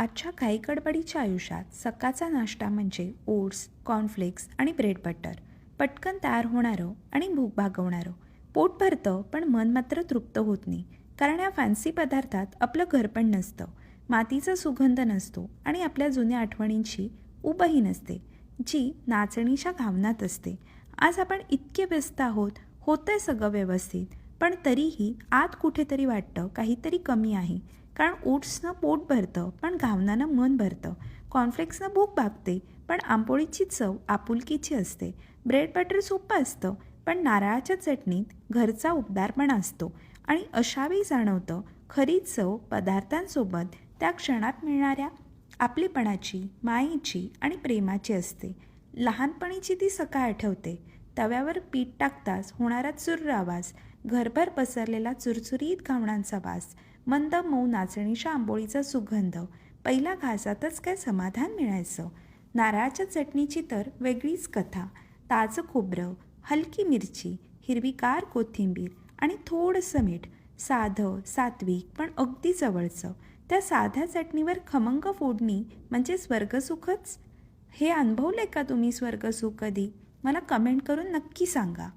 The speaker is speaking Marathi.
आजच्या काही गडबडीच्या आयुष्यात सकाळचा नाश्ता म्हणजे ओट्स कॉर्नफ्लेक्स आणि ब्रेड बटर. पटकन तयार होणारं आणि भूक भागवणारं. पोट भरतं पण मन मात्र तृप्त होत नाही. कारण या फॅन्सी पदार्थात आपलं घर पण नसतं. मातीचा सुगंध नसतो आणि आपल्या जुन्या आठवणींची उबही नसते जी नाचणीच्या घावनात असते. आज आपण इतके व्यस्त आहोत होतंय सगळं व्यवस्थित पण तरीही आत कुठेतरी वाटतं काहीतरी कमी आहे. कारण ओट्सनं पोट भरतं पण घावनानं मन भरतं. कॉर्नफ्लेक्सनं भूक भागते पण आंबोळीची चव आपुलकीची असते. ब्रेड बटर सोपं असतं पण नारळाच्या चटणीत घरचा उबदारपणा असतो. आणि अशावेळी जाणवतं खरी चव पदार्थांसोबत त्या क्षणात मिळणाऱ्या आपलीपणाची मायेची आणि प्रेमाची असते. लहानपणीची ती सकाळ आठवते. तव्यावर पीठ टाकताच होणारा चुर्र आवाज घरभर पसरलेला चुरचुरीत घावणांचा वास मंद मऊ नाचणीच्या आंबोळीचा सुगंध. पहिल्या घासातच काय समाधान मिळायचं? नारळाच्या चटणीची तर वेगळीच कथा. ताजं खोबरं हलकी मिरची हिरवीगार कोथिंबीर आणि थोडंसं मीठ. साधं सात्विक पण अगदी जवळचं. त्या साध्या चटणीवर खमंग फोडणी म्हणजे स्वर्गसुखच? हे अनुभवले का तुम्ही स्वर्गसुख कधी? मला कमेंट करून नक्की सांगा.